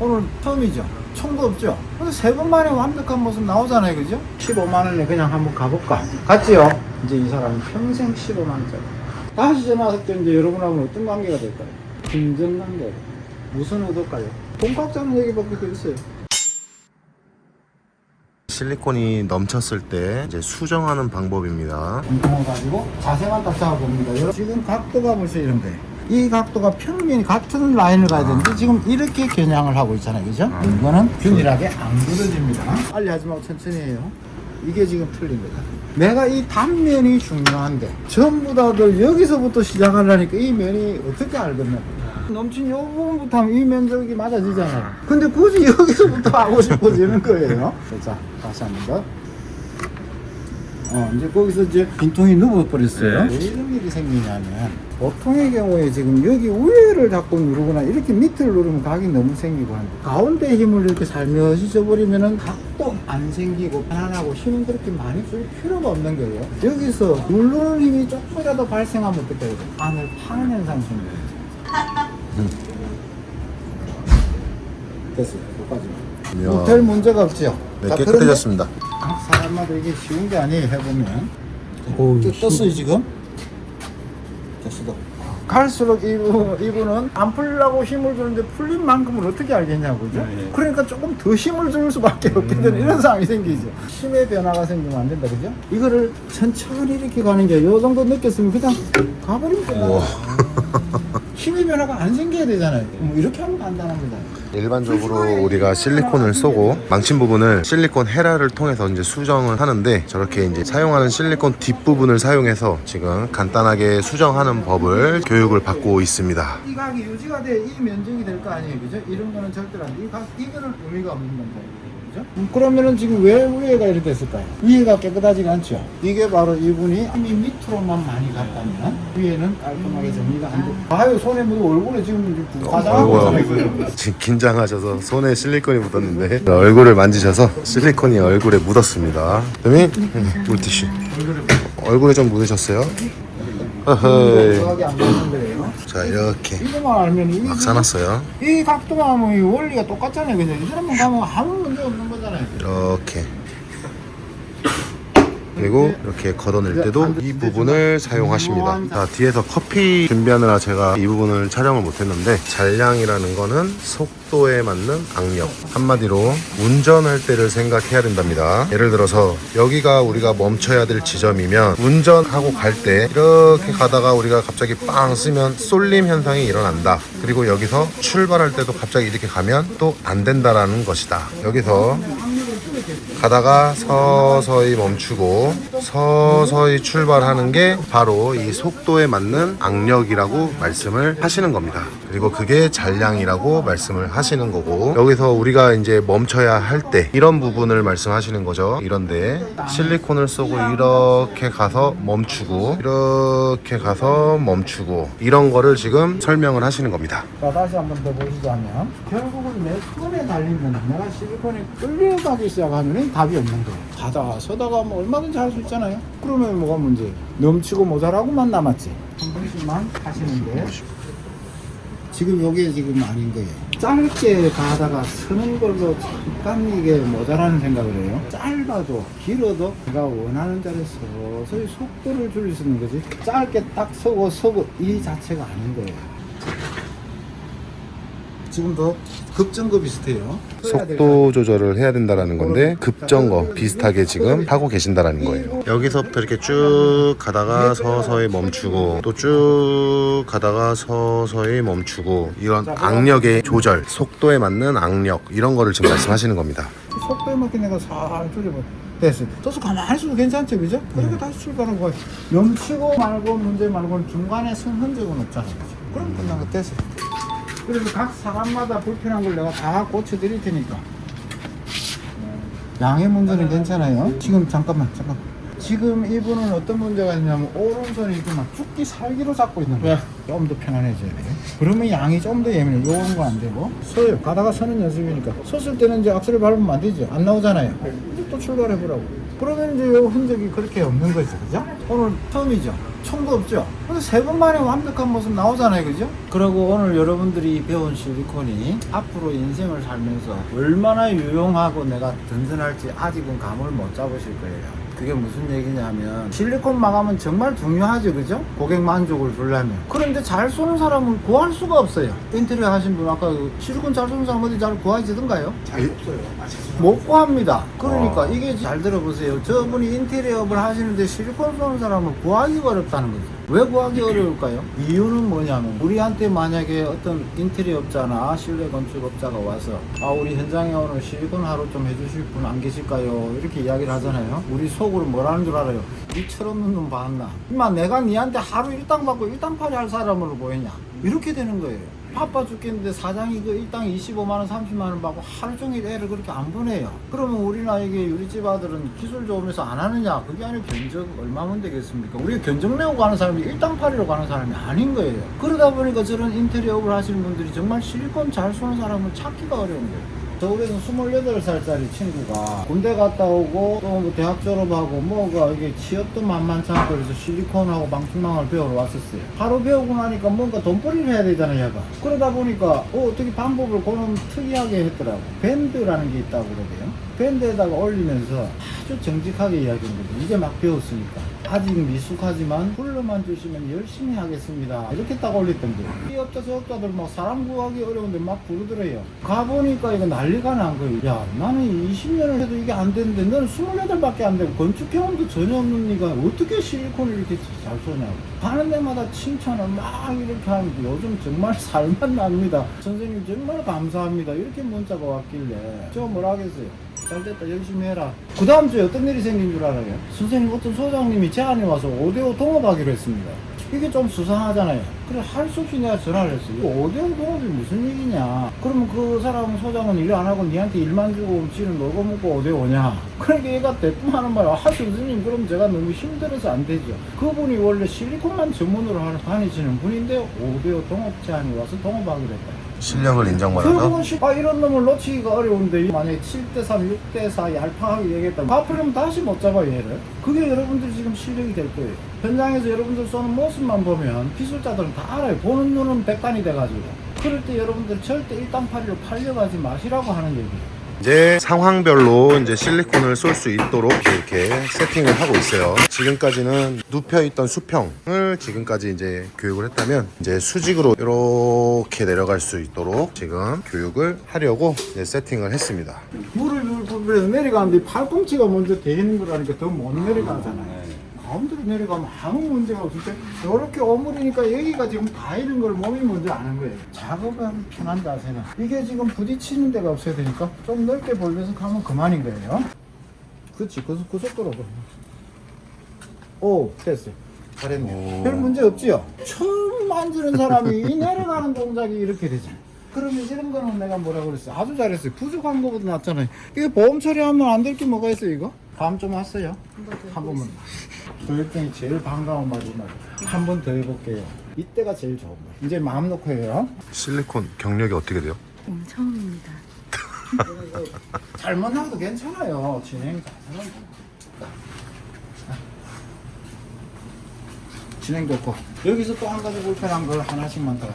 오늘 처음이죠. 총도 없죠. 근데 세 번 만에 완벽한 모습 나오잖아요, 그죠? 15만 원에 그냥 한번 가볼까? 갔지요? 이제 이 사람은 평생 15만 원짜리. 다시 전화 왔을 때 이제 여러분하고는 어떤 관계가 될까요? 금전 관계. 무슨 의도일까요? 돈 깎자는 얘기밖에 더 있어요. 실리콘이 넘쳤을 때 이제 수정하는 방법입니다. 운동을 가지고 자세만 딱 잡아봅니다. 여러분, 지금 각도가 보세요, 이런 거예요. 이 각도가 평면이 같은 라인을 가야 되는데 지금 이렇게 겨냥을 하고 있잖아요, 그죠? 이거는 균일하게 안 굳어집니다. 빨리 하지 말고 천천히 해요. 이게 지금 틀린 거다. 내가 이 단면이 중요한데 전부 다들 여기서부터 시작하려니까 이 면이 어떻게 알겠나? 넘친 요 부분부터 하면 이 면적이 맞아지잖아요. 근데 굳이 여기서부터 하고 싶어지는 거예요. 자, 다시 한번 더. 어, 이제 거기서 이제 빈통이 누워버렸어요. 왜 이런 일이 생기냐면, 보통의 경우에 지금 여기 위에를 자꾸 누르거나 이렇게 밑을 누르면 각이 너무 생기고 한데, 가운데 힘을 이렇게 살며시 줘버리면은 각도 안 생기고 편안하고 힘은 그렇게 많이 줄 필요가 없는 거예요. 여기서 누르는 힘이 조금이라도 발생하면 어떻게 돼요? 안을 파는 현상이 생겨요. 됐어요. 여기까지. 이야. 뭐별 문제가 없죠? 네, 자, 깨끗해졌습니다. 각 사람마다 이게 쉬운 게 아니에요 해보면 떴- 떴어요 지금? 됐어 갈수록 이분, 이분은 안 풀리려고 힘을 주는데 풀린 만큼을 어떻게 알겠냐고 그죠? 그러니까 조금 더 힘을 줄 수밖에 없게 되는 이런 상황이 생기죠 힘의 변화가 생기면 안 된다 그죠? 이거를 천천히 이렇게 가는 게 요 정도 느꼈으면 그냥 가버리면 돼요 힘의 변화가 안 생겨야 되잖아요 뭐 이렇게 하면 간단합니다 일반적으로 우리가 실리콘을 쏘고 망친 부분을 실리콘 헤라를 통해서 이제 수정을 하는데 저렇게 이제 사용하는 실리콘 뒷부분을 사용해서 지금 간단하게 수정하는 법을 교육을 받고 있습니다. 이 각이 유지가 돼 이 면적이 될 거 아니에요 그죠? 이런 거는 절대로 안 돼. 이 각, 이거는 의미가 없는 겁니다 그죠? 음, 그러면은 지금 왜 위에가 이렇게 됐을까요? 위에가 깨끗하지가 않죠 이게 바로 이분이 힘이 밑으로만 많이 갔다면 위에는 깔끔하게 정리가 안 돼. 아유 손에 묻어 얼굴에 지금 화장하고 어이구야. 있잖아요 지금 긴장하셔서 손에 실리콘이 묻었는데 얼굴을 만지셔서 실리콘이 얼굴에 묻었습니다. 그러면 물티슈 얼굴에 좀 묻으셨어요? 정확하게 안 맞는 거예요 자 이렇게 이거만 알면 이, 막 사놨어요. 이 각도가 하면 이 원리가 똑같잖아요 그죠? 이 사람만 가면 아무 문제 없는 거잖아요 이렇게 그리고 이렇게 걷어낼 때도 이 부분을 사용하십니다. 자, 뒤에서 커피 준비하느라 제가 이 부분을 촬영을 못했는데 잔량이라는 거는 속도에 맞는 악력. 한마디로 운전할 때를 생각해야 된답니다. 예를 들어서 여기가 우리가 멈춰야 될 지점이면 운전하고 갈 때 이렇게 가다가 우리가 갑자기 빵 쓰면 쏠림 현상이 일어난다. 그리고 여기서 출발할 때도 갑자기 이렇게 가면 또 안 된다라는 것이다. 여기서 가다가 서서히 멈추고 서서히 출발하는 게 바로 이 속도에 맞는 악력이라고 말씀을 하시는 겁니다. 그리고 그게 잔량이라고 말씀을 하시는 거고 여기서 우리가 이제 멈춰야 할 때 이런 부분을 말씀하시는 거죠. 이런데 실리콘을 쏘고 이렇게 가서 멈추고 이렇게 가서 멈추고 이런 거를 지금 설명을 하시는 겁니다. 자 다시 한 번 더 보시자면 결국은 내 손에 달리면 내가 실리콘에 끌려가기 시작하면 답이 없는 거예요. 가다가 서다가 뭐 얼마든지 할 수 있잖아요. 그러면 뭐가 문제? 넘치고 모자라고만 남았지. 한 번씩만 하시는데. 지금 요게 지금 아닌 거예요. 짧게 가다가 서는 걸로 잠깐 이게 모자라는 생각을 해요. 짧아도 길어도 내가 원하는 자리에 서서히 속도를 줄일 수 있는 거지. 짧게 딱 서고 서고 이 자체가 아닌 거예요 지금도 급정거 비슷해요. 속도 조절을 해야 된다라는 건데 급정거 비슷하게 지금 하고 계신다라는 거예요. 여기서부터 이렇게 쭉 가다가 서서히 멈추고 또 쭉 가다가 서서히 멈추고 이런 악력의 조절, 속도에 맞는 악력 이런 거를 지금 말씀하시는 겁니다. 속도에 맞게 내가 살 줄여봐. 됐어. 떠서 가만히 있어도 괜찮죠, 그죠? 그렇게 다시 출발하고 가요. 넘치고 말고 문제 말고는 중간에 쓴 흔적은 없잖아요. 그럼 끝난 거 됐어. 그래서 각 사람마다 불편한 걸 내가 다 고쳐드릴 테니까. 양의 문제는 괜찮아요. 지금 잠깐만, 잠깐. 지금 이분은 어떤 문제가 있냐면 오른손이 이렇게 막 죽기 살기로 잡고 있는 거야. 좀 더 편안해져야 돼. 그러면 양이 좀 더 예민해. 요런 거 안 되고. 서요. 가다가 서는 연습이니까. 섰을 때는 이제 악셀을 밟으면 안 되죠. 안 나오잖아요. 이제 또 출발해 보라고. 그러면 이제 요 흔적이 그렇게 없는 거죠. 그죠? 오늘 처음이죠. 총도 없죠. 근데 세 번 만에 완벽한 모습 나오잖아요. 그죠? 그리고 오늘 여러분들이 배운 실리콘이 앞으로 인생을 살면서 얼마나 유용하고 내가 든든할지 아직은 감을 못 잡으실 거예요. 그게 무슨 얘기냐면 실리콘 마감은 정말 중요하죠 그죠? 고객 만족을 주려면 그런데 잘 쏘는 사람은 구할 수가 없어요 인테리어 하신 분 아까 그 실리콘 잘 쏘는 사람 어디 잘 구하시던가요? 잘 없어요. 못 구합니다. 그러니까 아. 이게 잘 들어보세요. 저분이 인테리어업을 하시는데 실리콘 쏘는 사람은 구하기 어렵다는 거죠. 왜 구하기 어려울까요? 이유는 뭐냐면 우리한테 만약에 어떤 인테리어업자나 실내 건축업자가 와서 아 우리 현장에 오늘 실리콘 하루 좀 해주실 분 안 계실까요? 이렇게 이야기를 하잖아요. 우리 속으로 뭐라는 줄 알아요? 이 철없는 놈 봤나? 임마 내가 니한테 하루 일당 받고 일당팔이 할 사람으로 보이냐? 이렇게 되는 거예요. 바빠 죽겠는데 사장이 그 일당 25만원, 30만원 받고 하루 종일 애를 그렇게 안 보내요. 그러면 우리나 이게 유리집 아들은 기술 좋으면서 안 하느냐? 그게 아니고 견적 얼마면 되겠습니까? 우리가 견적 내고 가는 사람이 일당 팔이로 가는 사람이 아닌 거예요. 그러다 보니까 저런 인테리어 업을 하시는 분들이 정말 실리콘 잘 쏘는 사람을 찾기가 어려운 거예요. 서울에서 28살짜리 친구가 군대 갔다 오고 또 뭐 대학 졸업하고 뭐가 이게 취업도 만만치 않고 그래서 실리콘하고 방충망을 배우러 왔었어요. 하루 배우고 나니까 뭔가 돈벌이를 해야 되잖아요, 얘가. 그러다 보니까 어, 어떻게 방법을 그런 특이하게 했더라고. 밴드라는 게 있다고 그러대요. 밴드에다가 올리면서 아주 정직하게 이야기한 거죠. 이제 막 배웠으니까. 아직 미숙하지만 불러만 주시면 열심히 하겠습니다. 이렇게 딱 올렸던 거예요. 이 업자 저 업자들 막 사람 구하기 어려운데 막 부르더래요. 가보니까 이거 난리가 난 거예요. 야, 나는 20년을 해도 이게 안 되는데 너는 28밖에 안 되고 건축 경험도 전혀 없는 니가 어떻게 실리콘을 이렇게 잘 쏘냐고. 가는 데마다 칭찬을 막 이렇게 하는데 요즘 정말 살만 납니다. 선생님 정말 감사합니다. 이렇게 문자가 왔길래 저 뭐라 하겠어요. 잘 됐다 열심히 해라. 그 다음 주에 어떤 일이 생긴 줄 알아요? 선생님 어떤 소장님이 제안이 와서 5대5 동업하기로 했습니다. 이게 좀 수상하잖아요. 그래 할 수 없이 내가 전화를 했어요. 이거 5대5 동업이 무슨 얘기냐? 그러면 그 사람 소장은 일 안 하고 니한테 일만 주고 지는 놀고 먹고 5대5냐? 그러니까 얘가 대뜸 하는 말이야. 아 선생님 그럼 제가 너무 힘들어서 안 되죠. 그분이 원래 실리콘만 전문으로 하는 다니시는 분인데 5대5 동업 제안이 와서 동업하기로 했다 실력을 인정받아서? 아 이런 놈을 놓치기가 어려운데 만약에 7대3, 6대4 얄팍하게 얘기했다면 앞으로는 다시 못 잡아요 얘를? 그게 여러분들 지금 실력이 될 거예요. 현장에서 여러분들 쏘는 모습만 보면 기술자들은 다 알아요. 보는 눈은 백단이 돼가지고. 그럴 때 여러분들 절대 일당파리로 팔려가지 마시라고 하는 얘기예요 이제 상황별로 이제 실리콘을 쏠 수 있도록 이렇게 세팅을 하고 있어요. 지금까지는 눕혀 있던 수평을 지금까지 이제 교육을 했다면 이제 수직으로 이렇게 내려갈 수 있도록 지금 교육을 하려고 이제 세팅을 했습니다. 물을 내려가는데 팔꿈치가 먼저 대는 거라니까 더 못 내려가잖아요 가운데로 내려가면 아무 문제가 없을 때 이렇게 오므리니까 여기가 지금 다 이런 걸 몸이 먼저 아는 거예요. 작업하면 편한 자세는. 이게 지금 부딪히는 데가 없어야 되니까 좀 넓게 벌려서 가면 그만인 거예요. 그렇지 그, 그 속도로. 오 됐어요. 잘했네 오. 별 문제 없지요? 처음 만지는 사람이 이 내려가는 동작이 이렇게 되잖아요 그러면 이런 거는 내가 뭐라 그랬어요 아주 잘했어요. 부족한 거보다 낫잖아요. 이거 보험 처리하면 안 될 게 뭐가 있어요 이거? 다음 좀 왔어요. 한 번만. 조일등이 제일 반가운 말이 한번 더 해볼게요. 이때가 제일 좋은 거예요 이제 마음 놓고 해요. 실리콘 경력이 어떻게 돼요? 음, 처음입니다. 잘못 나와도 괜찮아요. 진행 잘하면 진행 좋고. 여기서 또 한 가지 불편한 걸 하나씩만 더.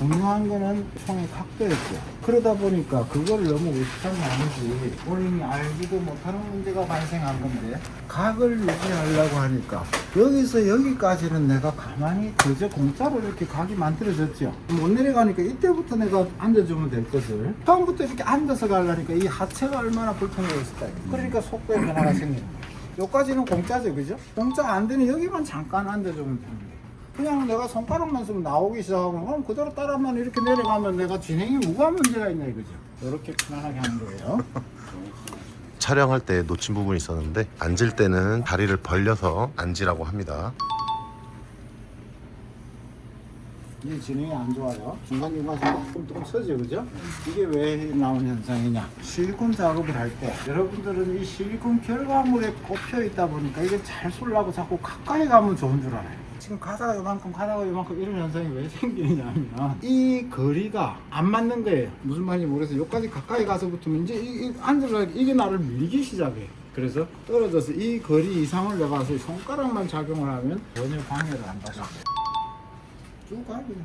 중요한 거는 총의 각도였죠. 그러다 보니까 그걸 너무 의식하면 아니지. 본인이 알지도 못하는 문제가 발생한 건데 각을 유지하려고 하니까 여기서 여기까지는 내가 가만히 그저 공짜로 이렇게 각이 만들어졌죠. 못 내려가니까 이때부터 내가 앉아주면 될 것을 처음부터 이렇게 앉아서 가려니까 이 하체가 얼마나 불편해졌을까. 그러니까 속도에 변화가 생기는 거예요. 여기까지는 공짜죠, 그죠? 공짜 안 되는 여기만 잠깐 앉아주면 거예요. 그냥 내가 손가락만 쓰면 나오기 시작하면 그럼 그대로 따라만 이렇게 내려가면 내가 진행이 뭐가 문제가 있나 이거죠. 이렇게 편안하게 하는 거예요. 촬영할 때 놓친 부분이 있었는데 앉을 때는 다리를 벌려서 앉으라고 합니다. 이게 진행이 안 좋아요. 중간중간 조금 서죠, 그죠? 이게 왜 나온 현상이냐? 실리콘 작업을 할 때 여러분들은 이 실리콘 결과물에 꼽혀 있다 보니까 이게 잘 쏠라고 자꾸 가까이 가면 좋은 줄 알아요. 지금 가다가 요만큼 가다가 요만큼 이런 현상이 왜 생기느냐면 이 거리가 안 맞는 거예요. 무슨 말인지 모르겠어요. 여기까지 가까이 가서 붙으면 이제 이, 이 앉으려 이게 나를 밀기 시작해요. 그래서 떨어져서 이 거리 이상을 나가서 손가락만 작용을 하면 전혀 방해를 안 받아. 쭉 가요 그냥.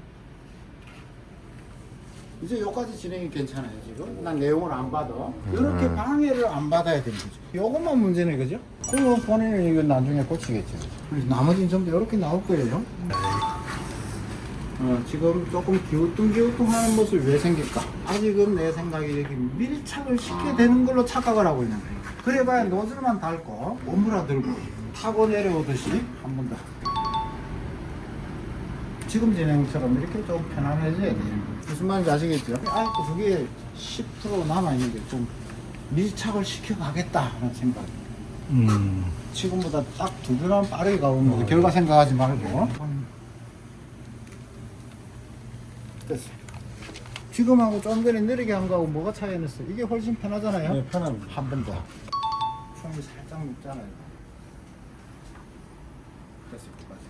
이제 여기까지 진행이 괜찮아요 지금. 난 내용을 안 받아. 이렇게 방해를 안 받아야 되는 거죠. 요것만 문제네 그죠? 그러면 본인은 이거 나중에 고치겠죠. 나머지는 전부 이렇게 나올 거예요. 어, 지금 조금 기우뚱기우뚱 하는 모습이 왜 생길까? 아직은 내 생각에 이렇게 밀착을 쉽게 되는 걸로 착각을 하고 있는 거예요. 그래봐야 노즐만 닳고 오므라들고 타고 내려오듯이 한 번 더. 지금 진행처럼 이렇게 좀 편안해져야 돼요. 무슨 말인지 아시겠죠? 아, 그게 10% 남아있는데 좀 밀착을 시켜가겠다 하는 생각. 음. 지금보다 딱 두 배만 빠르게 가보면 결과 생각하지 말고. 됐어 지금하고 좀 전에 느리게 한 거하고 뭐가 차이 났어 이게 훨씬 편하잖아요. 네, 편합니다. 한 번 더. 총이 살짝 됐어 끝까지.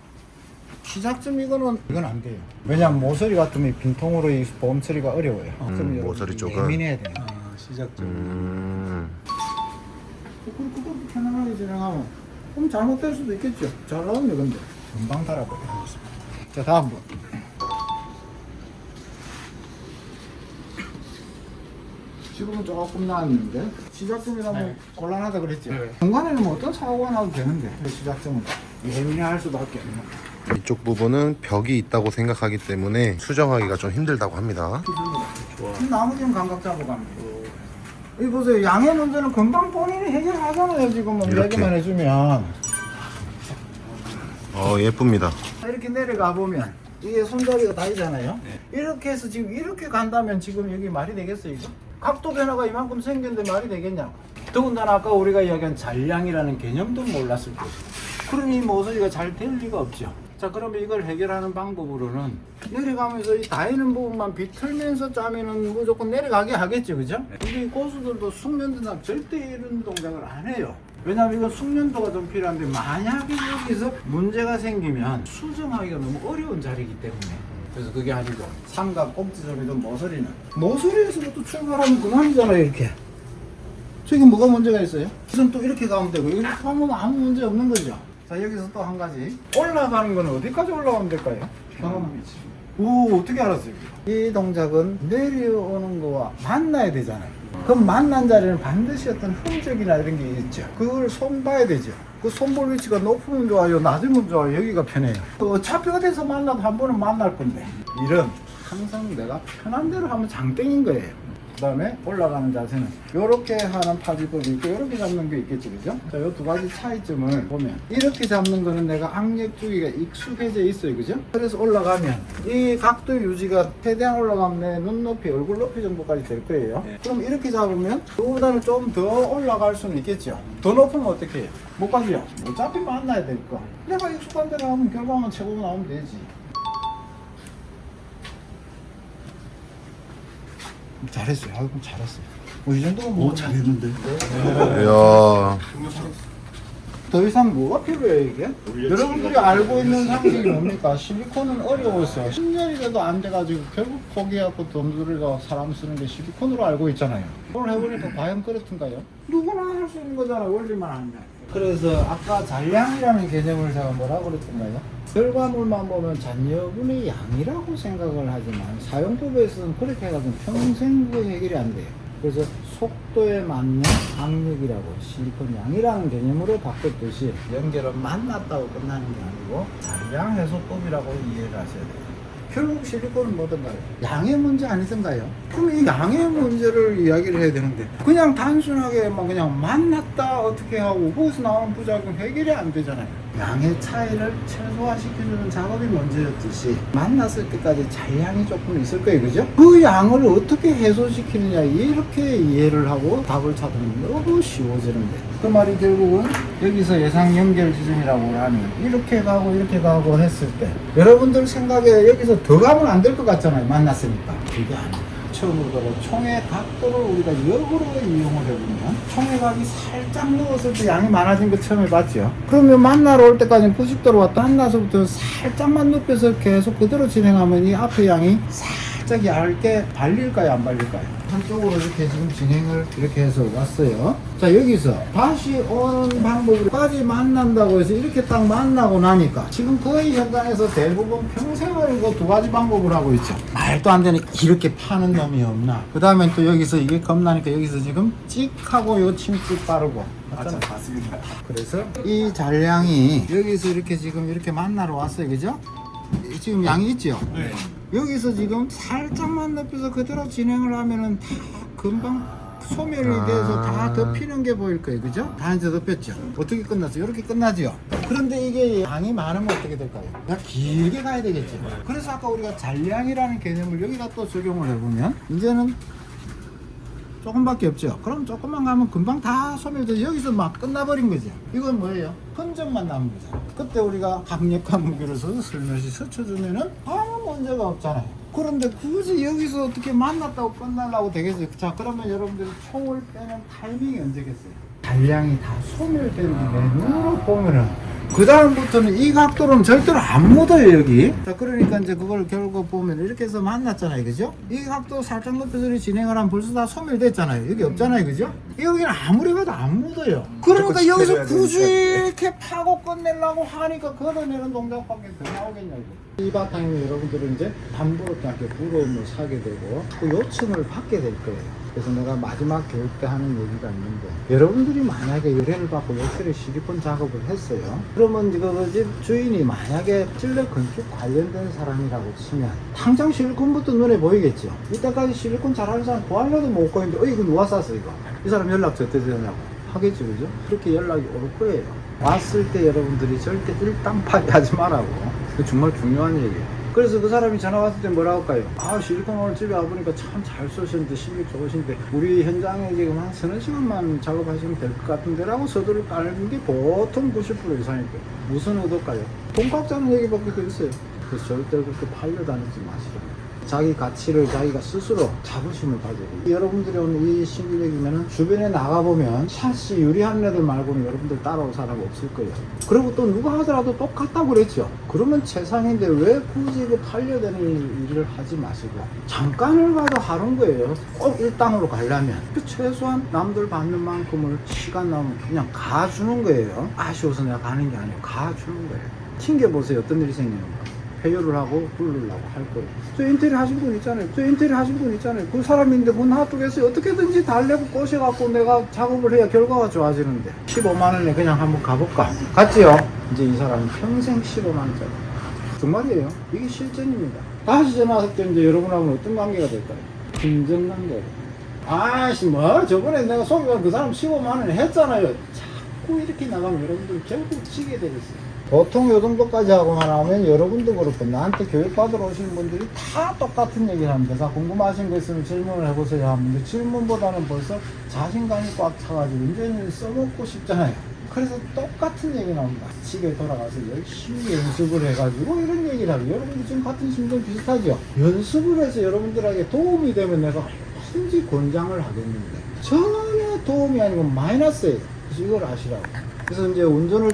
시작점 이거는 이건 안 돼요. 왜냐면 모서리 같으면 빈통으로 이 보험 처리가 어려워요. 음, 좀 모서리 쪽은? 예민해야 돼요. 아, 시작점. 음. 그걸 그거 편안하게 진행하면 그럼 잘못될 수도 있겠죠. 잘 나오면 근데 금방 달아버려. 자 다음 번. 지금은 조금 나았는데 시작점이라면 네. 곤란하다 그랬지. 네. 중간에는 뭐 어떤 사고가 나도 되는데 그 시작점은 예민할 수밖에 없는. 이쪽 부분은 벽이 있다고 생각하기 때문에 수정하기가 좀 힘들다고 합니다. 좋아. 나머지는 감각 잡아가면 돼. 이 보세요. 양의 문제는 금방 본인이 해결하잖아요. 지금 뭐 이렇게. 얘기만 해주면. 어 예쁩니다. 이렇게 내려가 보면 이게 손잡이가 다이잖아요. 네. 이렇게 해서 지금 이렇게 간다면 지금 여기 말이 되겠어요, 이거? 각도 변화가 이만큼 생겼는데 말이 되겠냐고. 더군다나 아까 우리가 이야기한 잔량이라는 개념도 몰랐을 거예요. 그러니 이 모서리가 잘 될 리가 없죠. 자, 그러면 이걸 해결하는 방법으로는 내려가면서 이 다이는 부분만 비틀면서 짜면은 무조건 내려가게 하겠죠, 그죠? 우리 고수들도 숙련도나 절대 이런 동작을 안 해요. 왜냐하면 이건 숙련도가 좀 필요한데 만약에 여기서 문제가 생기면 수정하기가 너무 어려운 자리이기 때문에 그래서 그게 아니고 삼각 꼭지점이든 모서리는 모서리에서부터 출발하면 그만이잖아요 이렇게 저기 뭐가 문제가 있어요? 그럼 또 이렇게 가면 되고 이렇게 가면 아무 문제 없는 거죠 자 여기서 또 한 가지. 올라가는 거는 어디까지 올라가면 될까요? 경험이지. 오 어떻게 알았어요? 이 동작은 내려오는 거와 만나야 되잖아요. 그럼 만난 자리는 반드시 어떤 흔적이나 이런 게 있죠. 그걸 손 봐야 되죠. 그 손볼 위치가 높으면 좋아요 낮으면 좋아요 여기가 편해요. 그 어차피 어디서 만나도 한 번은 만날 건데. 이런 항상 내가 편한 대로 하면 장땡인 거예요 그 다음에 올라가는 자세는 이렇게 하는 파지법이 있고 이렇게 잡는 게 있겠지 그죠? 자, 이 두 가지 차이점을 보면 이렇게 잡는 거는 내가 악력 주기가 익숙해져 있어요 그죠? 그래서 올라가면 이 각도 유지가 최대한 올라가면 내 눈높이, 얼굴 높이 정도까지 될 거예요 네. 그럼 이렇게 잡으면 그보다는 좀 더 올라갈 수는 있겠죠 더 높으면 어떻게 해요? 못 가죠? 어차피 만나야 되니까 내가 익숙한 대로 하면 결과만 최고 나오면 되지 잘했어요. 아이고 잘했어요. 뭐이 정도면 뭐 잘했는데. 이야. 더 이상 뭐가 필요해요 이게? 여러분들이 알고 있는 상식이 뭡니까? 실리콘은 어려워서 10년이라도 안 돼가지고 결국 포기하고 돈 들이고 사람 쓰는 게 실리콘으로 알고 있잖아요. 그걸 해보니까 과연 그렇던가요? 누구나 할 수 있는 거잖아요. 원리만 하면. 그래서 아까 잔량이라는 개념을 제가 뭐라고 그랬던가요? 결과물만 보면 잔여분의 양이라고 생각을 하지만 사용법에서는 그렇게 해가지고 평생 그 해결이 안 돼요. 그래서 속도에 맞는 악력이라고 실리콘 양이라는 개념으로 바꿨듯이 연결은 만났다고 끝나는 게 아니고 잔량 해소법이라고 이해를 하셔야 돼요. 결국 실리콘은 뭐든가요? 양의 문제 아니던가요? 그럼 이 양의 문제를 이야기를 해야 되는데 그냥 단순하게만 그냥 만났다 어떻게 하고 거기서 나오는 부작용 해결이 안 되잖아요. 양의 차이를 최소화시켜주는 작업이 문제였듯이 만났을 때까지 잔량이 조금 있을 거예요, 그죠? 그 양을 어떻게 해소시키느냐 이렇게 이해를 하고 답을 찾으면 너무 쉬워지는데 그 말이 결국은 여기서 예상 연결 지점이라고 하면 이렇게 가고 이렇게 가고 했을 때 여러분들 생각에 여기서 더 가면 안 될 것 같잖아요, 만났으니까 그게 아니에요. 처음으로 총의 각도를 우리가 역으로 이용을 해보면 총의 각이 살짝 넣었을 때 양이 많아진 거 처음 해봤죠. 그러면 만나러 올 때까지 90도로 왔다 만나서부터 살짝만 높여서 계속 그대로 진행하면 이 앞에 양이 살짝 얇게 발릴까요? 안 발릴까요 한쪽으로 이렇게 지금 진행을 이렇게 해서 왔어요. 자, 여기서 다시 오는 방법까지 만난다고 해서 이렇게 딱 만나고 나니까 지금 거의 현장에서 대부분 평생을 그두 가지 방법을 하고 있죠. 말도 안 되는 이렇게 파는 놈이 없나. 그 다음에 또 여기서 이게 겁나니까 여기서 지금 찍 하고 요 침찍 빠르고. 맞잖아. 맞습니다. 그래서 이 잔량이 여기서 이렇게 지금 이렇게 만나러 왔어요. 그죠? 지금 양이 있죠? 네. 여기서 지금 살짝만 넓혀서 그대로 진행을 하면은 다 금방 소멸이 아. 돼서 다 덮이는 게 보일 거예요. 그죠? 다 이제 덮였죠? 어떻게 끝났어요? 이렇게 끝나죠? 그런데 이게 양이 많으면 어떻게 될까요? 그냥 길게 가야 되겠죠? 그래서 아까 우리가 잔량이라는 개념을 여기다 또 적용을 해보면 이제는 조금밖에 없죠. 그럼 조금만 가면 금방 다 소멸돼서 여기서 막 끝나버린 거죠. 이건 뭐예요? 흔적만 남은 거죠. 그때 우리가 강력한 무기를 써서 슬며시 스쳐주면은 아무 문제가 없잖아요. 그런데 굳이 여기서 어떻게 만났다고 끝나려고 되겠어요. 자, 그러면 여러분들이 총을 빼는 타이밍이 언제겠어요? 잔량이 다 소멸되는 내 눈으로 보면은 그 다음부터는 이 각도로는 절대로 안 묻어요 여기. 자 그러니까 이제 그걸 결국 보면 이렇게 해서 만났잖아요 그죠? 이 각도 살짝 높여서 진행을 하면 벌써 다 소멸됐잖아요. 여기 없잖아요 그죠? 여기는 아무리 가도 안 묻어요. 그러니까 여기서 굳이 되니까. 이렇게 파고 끝내려고 하니까 걷어내는 동작밖에 더 나오겠냐고 이 바탕에 여러분들은 이제 담부럽지 않게 부러움을 사게 되고 그 요청을 받게 될 거예요. 그래서 내가 마지막 교육 때 하는 얘기가 있는데 여러분들이 만약에 의뢰를 받고 욕실에 실리콘 작업을 했어요. 그러면 이거 그집 주인이 만약에 실내 건축 관련된 사람이라고 치면 당장 실리콘부터 눈에 보이겠죠? 이때까지 실리콘 잘하는 사람 구하려도 못 구했는데 어 이거 누가 쌌어 이거? 이 사람 연락 저때 되냐고. 하겠죠 그죠? 그렇게 연락이 올 거예요. 왔을 때 여러분들이 절대 일당파리 하지 말라고. 그 정말 중요한 얘기예요 그래서 그 사람이 전화 왔을 때 뭐라 할까요? 아 실리콘 오늘 집에 와보니까 참 잘 쏘셨는데 실력 좋으신데 우리 현장에 지금 한 서너 시간만 작업하시면 될 것 같은데 라고 서두를 깔는 게 보통 90% 이상일 거예요 무슨 의도일까요? 돈 깎자는 얘기밖에 더 있어요 그래서 절대 그렇게 팔려다니지 마시라고 자기 가치를 자기가 스스로 자부심을 가져야 돼요. 여러분들이 오늘 이 시기력이면 주변에 나가보면 샷이 유리한 애들 말고는 여러분들 따라올 사람 없을 거예요. 그리고 또 누가 하더라도 똑같다고 그랬죠. 그러면 세상인데 왜 굳이 그 팔려되는 일을 하지 마시고 잠깐을 가도 하는 거예요. 꼭 일당으로 가려면 그 최소한 남들 받는 만큼을 시간 나오면 그냥 가주는 거예요. 아쉬워서 내가 가는 게 아니고 가주는 거예요. 튕겨보세요. 어떤 일이 생기는가. 회유를 하고 부르려고 할 거예요. 저 인테리어 하신 분 있잖아요. 저 인테리어 하신 분 있잖아요. 그 사람인데 문 핫도그에서 어떻게든지 달래고 꼬셔갖고 내가 작업을 해야 결과가 좋아지는데 15만 원에 그냥 한번 가볼까? 갔지요? 이제 이 사람은 평생 15만 원짜리. 정말이에요. 이게 실전입니다. 다시 전화 왔을 때 이제 여러분하고는 어떤 관계가 될까요? 긴장 관계. 아씨 뭐 저번에 내가 소개한 그 사람 15만 원 했잖아요. 자꾸 이렇게 나가면 여러분들 결국 지게 되겠어요. 보통 요 정도까지 하고만 하면 여러분도 그렇고 나한테 교육받으러 오시는 분들이 다 똑같은 얘기를 합니다. 자, 궁금하신 거 있으면 질문을 해보세요 하는데 질문보다는 벌써 자신감이 꽉 차가지고 이제는 써먹고 싶잖아요. 그래서 똑같은 얘기 나옵니다. 집에 돌아가서 열심히 연습을 해가지고 이런 얘기를 하고 여러분들 지금 같은 심정 비슷하죠? 연습을 해서 여러분들에게 도움이 되면 내가 얼마든지 권장을 하겠는데 전혀 도움이 아니고 마이너스예요. 그래서 이걸 아시라고. 그래서 이제 운전을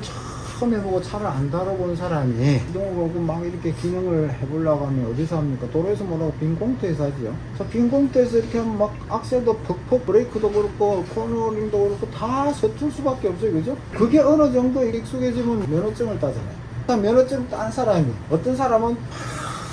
처음 해보고 차를 안 다뤄본 사람이 시동을 걸고 막 이렇게 기능을 해보려고 하면 어디서 합니까? 도로에서 뭐라고 빈 공터에서 하지요. 저 빈 공터에서 이렇게 하면 막 악셀도 퍽퍽 브레이크도 그렇고 코너링도 그렇고 다 서툴 수밖에 없어요. 그죠? 그게 어느 정도 익숙해지면 면허증을 따잖아요. 일단 면허증 딴 사람이 어떤 사람은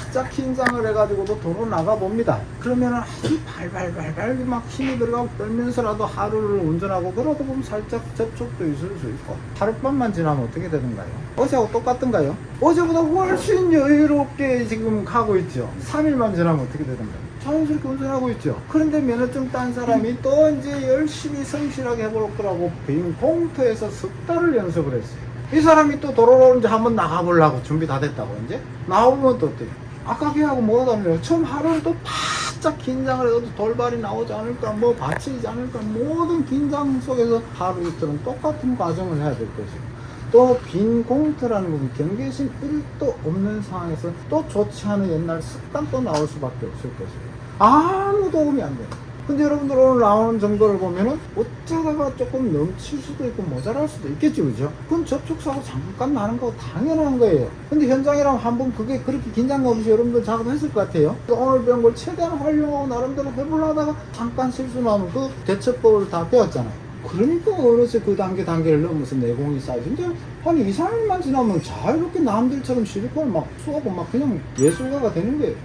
바짝 긴장을 해가지고도 도로 나가봅니다. 그러면 아주 발발발발 막 힘이 들어가고 떨면서라도 하루를 운전하고 그러다 보면 살짝 접촉도 있을 수 있고 하룻밤만 지나면 어떻게 되는가요? 어제하고 똑같은가요? 어제보다 훨씬 여유롭게 지금 가고 있죠. 3일만 지나면 어떻게 되는가요? 자연스럽게 운전하고 있죠. 그런데 면허증 딴 사람이 또 이제 열심히 성실하게 해볼 거라고 빈 공터에서 석 달을 연습을 했어요. 이 사람이 또 도로로 이제 한번 나가보려고 준비 다 됐다고 이제 나오면 또 어때요? 아까 걔하고 다르냐? 처음 하루는 또 바짝 긴장을 해도 돌발이 나오지 않을까, 뭐 받치지 않을까, 모든 긴장 속에서 하루 이틀은 똑같은 과정을 해야 될 것이고. 또빈 공터라는 것은 경계심 1도 없는 상황에서 또 좋지 않은 옛날 습관 또 나올 수밖에 없을 것이고. 아무 도움이 안 돼요. 근데 여러분들 오늘 나오는 정도를 보면은 어쩌다가 조금 넘칠 수도 있고 모자랄 수도 있겠죠, 그죠? 그건 접촉사고 잠깐 나는 거 당연한 거예요. 근데 현장이라면 한번 그게 그렇게 긴장감 없이 여러분들 작업했을 것 같아요. 오늘 배운 걸 최대한 활용하고 나름대로 해보려다가 잠깐 실수 나면 그 대처법을 다 배웠잖아요. 그러니까 어느새 그 단계 단계를 넘어서 내공이 쌓이죠. 근데 한 2, 3일만 지나면 자유롭게 남들처럼 실리콘을 막 쏘고 막 그냥 예술가가 되는 거예요.